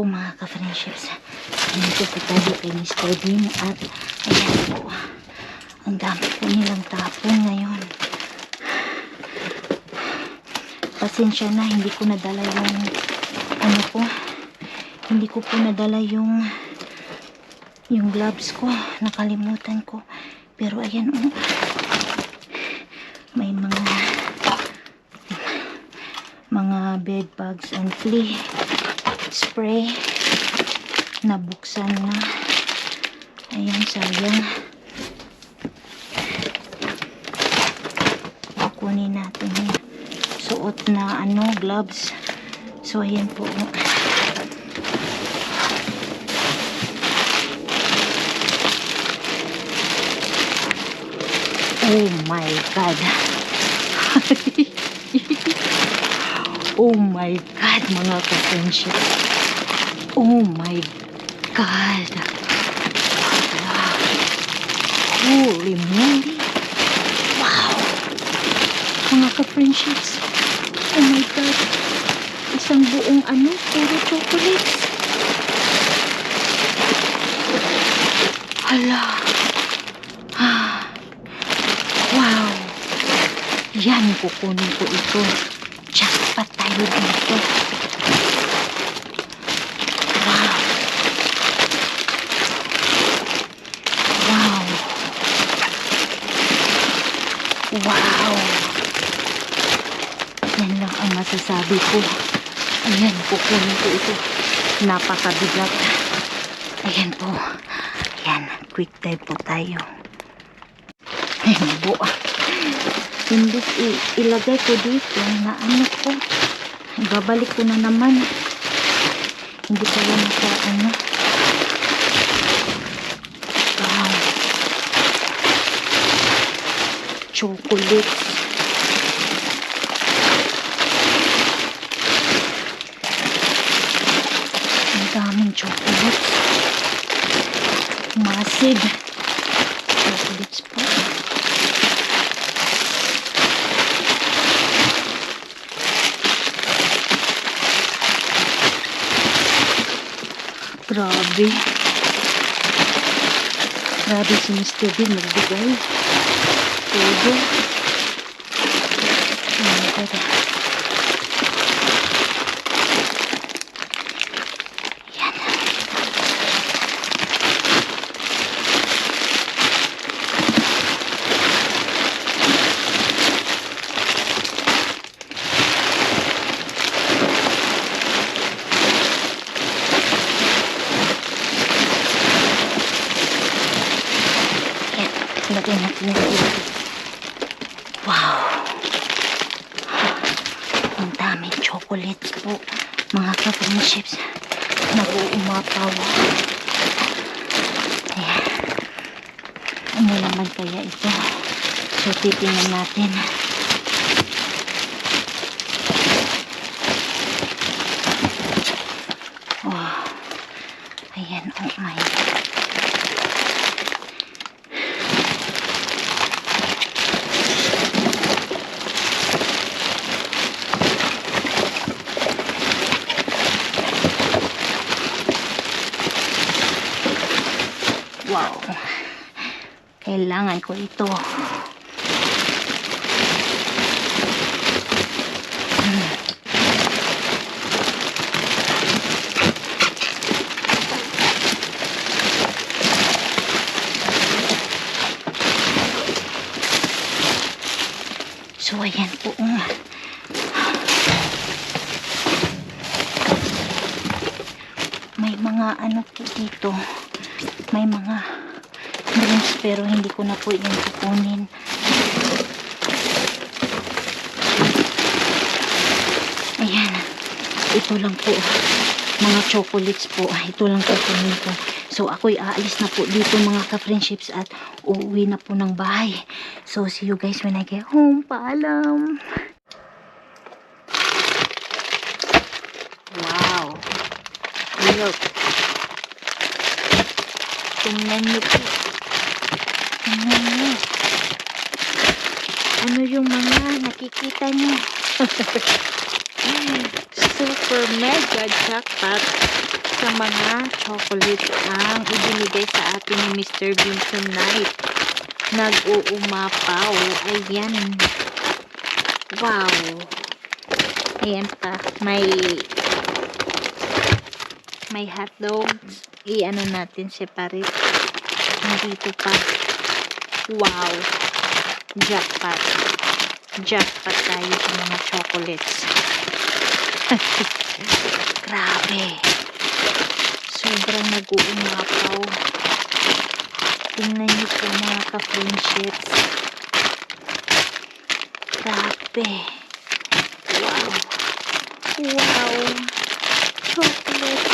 po mga ka-friendships. Dito po tayo kay Mr. Bean at ayan po. Ang dami po nilang tapon ngayon. Pasensya na, hindi ko nadala yung ano ko. Hindi ko po nadala yung yung gloves ko. Nakalimutan ko. Pero ayan oh. May mga mga bed bugs and flea spray. Nabuksan na. Ayan sayang. Kukunin natin yung suot na ano gloves. So ayan po. Oh my god Oh my God, mga ka-friendship. Oh my God. Wow. Holy moly. Wow. Mga ka-friendships. Oh my God. Isang buong ano, puro chocolates. Hala. Ah. Wow. Yan, kukunin ko ito. Wow. Wow. Wow. Yan lang ang masasabi ko. Ayan, kukunin ko ito. Napakabigat. Ayan po. Ayan, quick dive po tayo. Ayan, buo. Imbis i- ilagay ko dito na ano ko. Babalik ko na naman. Hindi pala nasa ano. Wow. Chocolate. Ang daming chocolate. Massive. Chocolates po. Grabe. Grabe si Mr. Bean magbigay. Todo. Oh my God. Yan. Yan. Lagay natin yung dito. Wow. Ang daming chocolates po. Mga ka-friendships. Nag-uumapaw. Ayan. Ano naman kaya ito? So, titingnan natin. Wow. Ayan, oh my God. Wow. Kailangan ko ito. So, ayan po. May mga ano po dito. May mga pero hindi ko na po yung kukunin. Ayan. Ito lang po. Mga chocolates po. Ito lang kukunin ko. So, ako'y aalis na po dito mga ka-friendships at uuwi na po ng bahay. So, see you guys when I get home. Paalam! Wow! Look! Tingnan niyo po. Tingnan niyo. Ano yung mga nakikita niyo? Super mega jackpot. sa mga chocolate ang ibinigay sa atin ni Mr. Bean tonight. Nag-uumapaw. Ayan. Wow. Ayan pa. May may hotdogs. I-ano natin separate. Nandito pa. Wow. Jackpot. Jackpot tayo sa mga chocolates. Grabe. Sobrang nag-uumapaw. Tingnan niyo po mga ka-friendships. Grabe. Wow. Wow. Chocolate.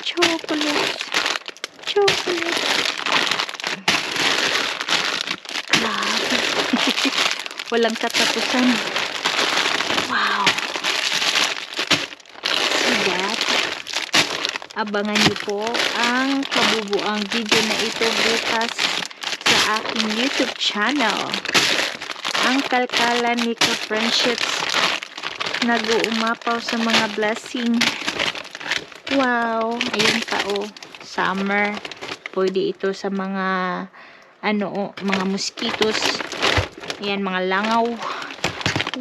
Chocolate. Chocolate. Grabe. Walang katapusan. Wow. See that? Abangan niyo po ang kabubuang video na ito bukas sa aking YouTube channel. Ang kalkalan ni ka-friendships nag-uumapaw sa mga blessing. Wow! Ayun pa oh. Summer. Pwede ito sa mga ano oh, mga mosquitoes. Ayan, mga langaw.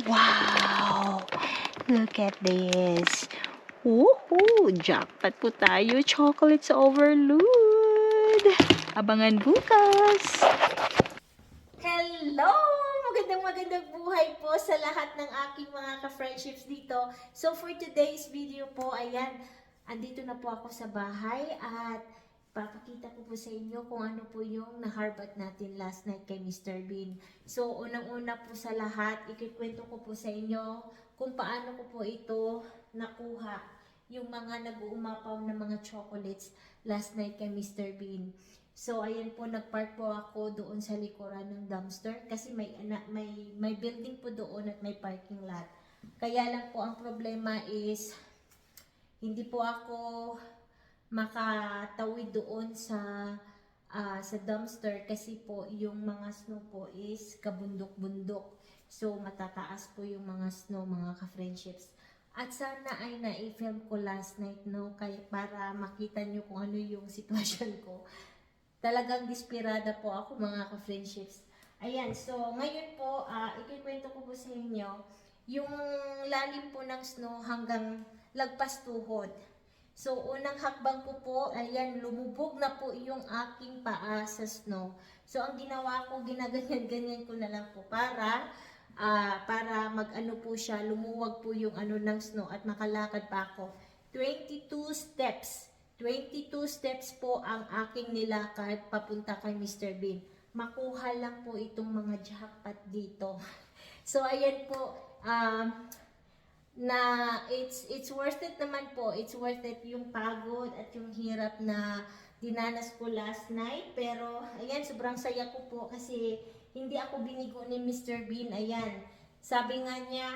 Wow! Look at this. Woohoo! Jackpot po tayo. Chocolates overload. Abangan bukas. Hello! Magandang magandang buhay po sa lahat ng aking mga ka-friendships dito. So for today's video po, ayan, andito na po ako sa bahay at papakita ko po sa inyo kung ano po yung naharbat natin last night kay Mr. Bean. So unang-una po sa lahat, ikikwento ko po sa inyo kung paano ko po ito nakuha yung mga nag-uumapaw na mga chocolates last night kay Mr. Bean. So, ayan po, nagpark po ako doon sa likuran ng dumpster kasi may, may, may building po doon at may parking lot. Kaya lang po ang problema is hindi po ako makatawid doon sa ah, sa dumpster kasi po yung mga snow po is kabundok-bundok. So matataas po yung mga snow mga ka-friendships. At sana ay na-film ko last night no kay para makita nyo kung ano yung sitwasyon ko. Talagang desperada po ako mga ka-friendships. Ayan, so ngayon po, uh, ikikwento ko po sa inyo yung lalim po ng snow hanggang lagpas tuhod. So, unang hakbang ko po, ayan, lumubog na po yung aking paa sa snow. So, ang ginawa ko, ginaganyan-ganyan ko na lang po para, ah, para mag-ano po siya, lumuwag po yung ano ng snow at makalakad pa ako. 22 steps. 22 steps po ang aking nilakad papunta kay Mr. Bean. Makuha lang po itong mga jackpot dito. So, ayan po, um, na it's it's worth it naman po. It's worth it yung pagod at yung hirap na dinanas ko last night. Pero ayan, sobrang saya ko po kasi hindi ako binigo ni Mr. Bean. Ayan, sabi nga niya,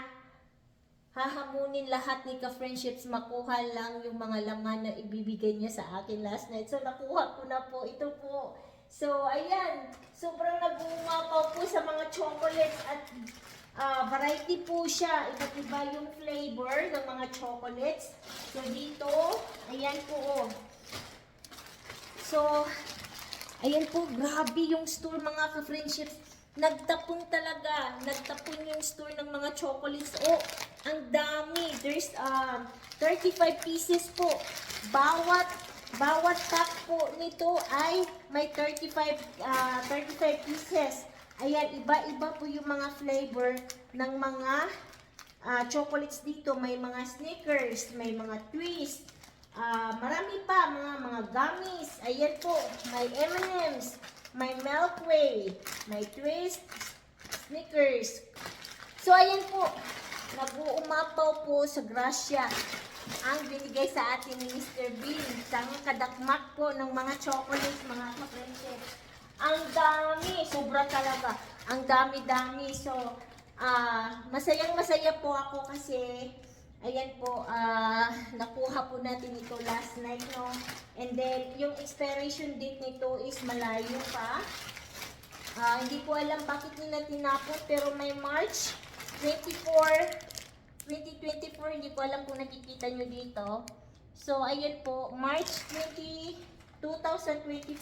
hahamunin lahat ni ka-friendships, makuha lang yung mga laman na ibibigay niya sa akin last night. So, nakuha ko na po. Ito po. So, ayan. Sobrang nag-uumapaw po sa mga chocolates at Ah, variety po siya. Iba't iba yung flavor ng mga chocolates. So, dito, ayan po, oh. So, ayan po, grabe yung store mga ka-friendships. Nagtapon talaga. Nagtapon yung store ng mga chocolates. Oh, ang dami. There's um, 35 pieces po. Bawat bawat pack po nito ay may 35 ah, 35 pieces. Ayan, iba-iba po yung mga flavor ng mga ah, chocolates dito. May mga Snickers, may mga twist, ah, marami pa, mga mga gummies. Ayan po, may M&M's, may Milky Way, may twist, Snickers. So, ayan po, nag-uumapaw po sa grasya ang binigay sa atin ni Mr. Bean. Isang kadakmak po ng mga chocolates, mga ka-friendships. Ang dami, sobra talaga. Ang dami-dami. So, ah masayang masaya po ako kasi ayan po, ah nakuha po natin ito last night, no? And then, yung expiration date nito is malayo pa. Ah, hindi ko alam bakit nila tinapon, pero may March 24, 2024, hindi ko alam kung nakikita nyo dito. So, ayan po, March 20, 2024.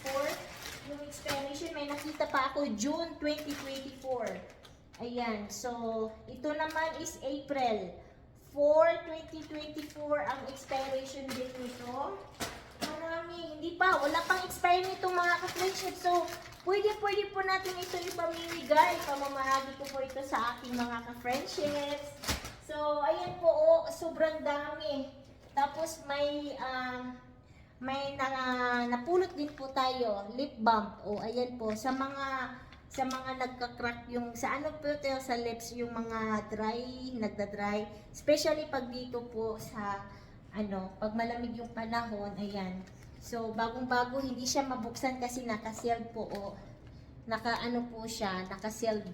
Yung expiration, may nakita pa ako, June 2024. Ayan, so, ito naman is April 4, 2024 ang expiration date nito. Marami, hindi pa, wala pang expire nitong mga ka-friendship. So, pwede, pwede po natin ito ipamimigay. Pamamahagi ko po ito sa aking mga ka-friendships. So, ayan po, oh, sobrang dami. Tapos may, um, may na, napulot din po tayo, lip balm. O, ayan po, sa mga sa mga nagka-crack yung sa ano po ito sa lips yung mga dry, nagda-dry. Especially pag dito po sa ano, pag malamig yung panahon, ayan. So, bagong-bago, hindi siya mabuksan kasi naka-sealed po, o. Naka-ano po siya, naka-sealed.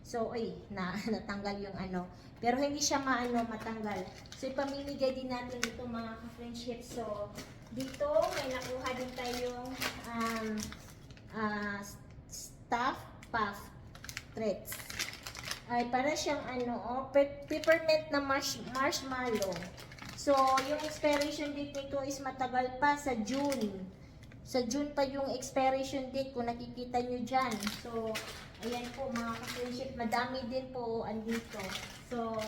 So, ay, na, natanggal yung ano. Pero hindi siya maano, matanggal. So, ipamimigay din natin ito mga ka-friendship. So, dito, may nakuha din tayong um, ah, stuff puff treats. Ay, para siyang ano, oh, pe- peppermint na marsh, marshmallow. So, yung expiration date nito is matagal pa sa June. Sa June pa yung expiration date kung nakikita nyo dyan. So, ayan po mga ka-friendship, madami din po andito. So,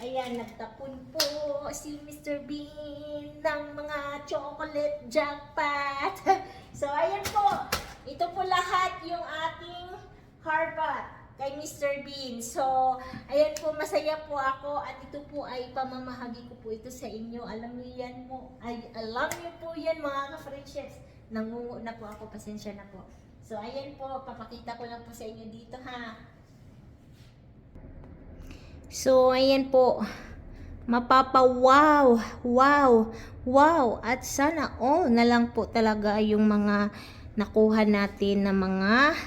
ayan, nagtapon po si Mr. Bean ng mga chocolate jackpot. so, ayan po. Ito po lahat yung ating hardbat kay Mr. Bean. So, ayan po, masaya po ako at ito po ay pamamahagi ko po ito sa inyo. Alam niyo yan mo, ay, alam niyo po yan mga ka-friendships. Nangungo na po ako, pasensya na po. So, ayan po, papakita ko lang po sa inyo dito ha. So, ayan po. Mapapa wow, wow, wow. At sana all na lang po talaga yung mga nakuha natin na mga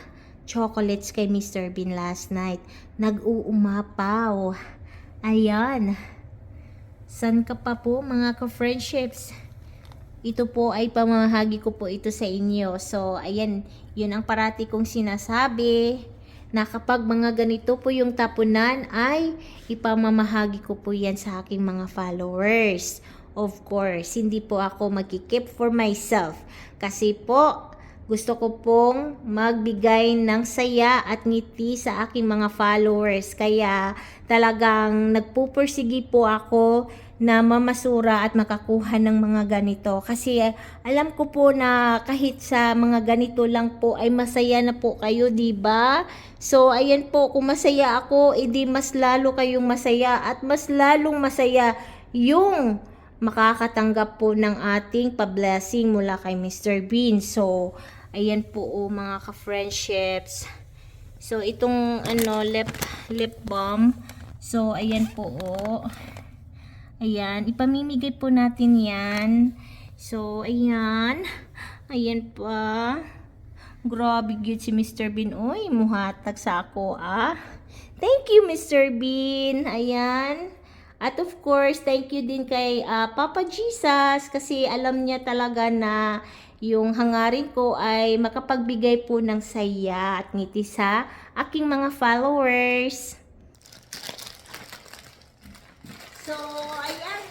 chocolates kay Mr. Bean last night. Nag-uumapaw. Ayan. San ka pa po mga ka-friendships? Ito po ay pamahagi ko po ito sa inyo. So, ayan, yun ang parati kong sinasabi na kapag mga ganito po yung tapunan ay ipamamahagi ko po yan sa aking mga followers. Of course, hindi po ako magkikip for myself. Kasi po, gusto ko pong magbigay ng saya at ngiti sa aking mga followers. Kaya talagang nagpupursigi po ako na mamasura at makakuha ng mga ganito. Kasi eh, alam ko po na kahit sa mga ganito lang po ay masaya na po kayo, 'di ba? So ayan po, kung masaya ako, edi mas lalo kayong masaya at mas lalong masaya yung makakatanggap po ng ating pa-blessing mula kay Mr. Bean. So, ayan po oh, mga ka-friendships. So, itong ano, lip, lip balm. So, ayan po oh. Ayan, ipamimigay po natin yan. So, ayan. Ayan pa. Grabe good si Mr. Bean. Uy, muhatag sa ako ah. Thank you, Mr. Bean. Ayan. At of course, thank you din kay ah, Papa Jesus kasi alam niya talaga na yung hangarin ko ay makapagbigay po ng saya at ngiti sa aking mga followers. So, ayan,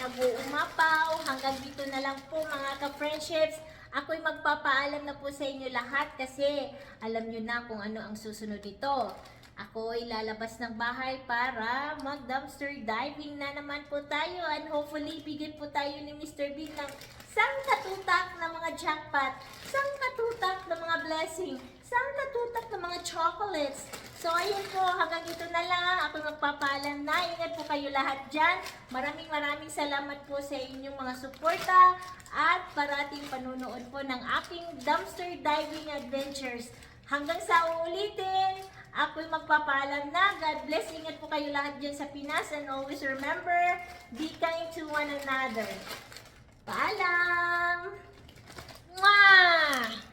nag-uumapaw. Hanggang dito na lang po mga ka-friendships. Ako'y magpapaalam na po sa inyo lahat kasi alam nyo na kung ano ang susunod dito. Ako'y lalabas ng bahay para mag-dumpster diving na naman po tayo and hopefully bigyan po tayo ni Mr. Bean ng sang katutak na mga jackpot, sang katutak na mga blessing, sang katutak na mga chocolates. So, ayun po, hanggang ito na lang. Ako magpapaalam na. Ingat po kayo lahat dyan. Maraming maraming salamat po sa inyong mga suporta at parating panunood po ng aking dumpster diving adventures. Hanggang sa uulitin, ako'y magpapaalam na. God bless. Ingat po kayo lahat dyan sa Pinas and always remember, be kind to one another. Paalam! Mwah!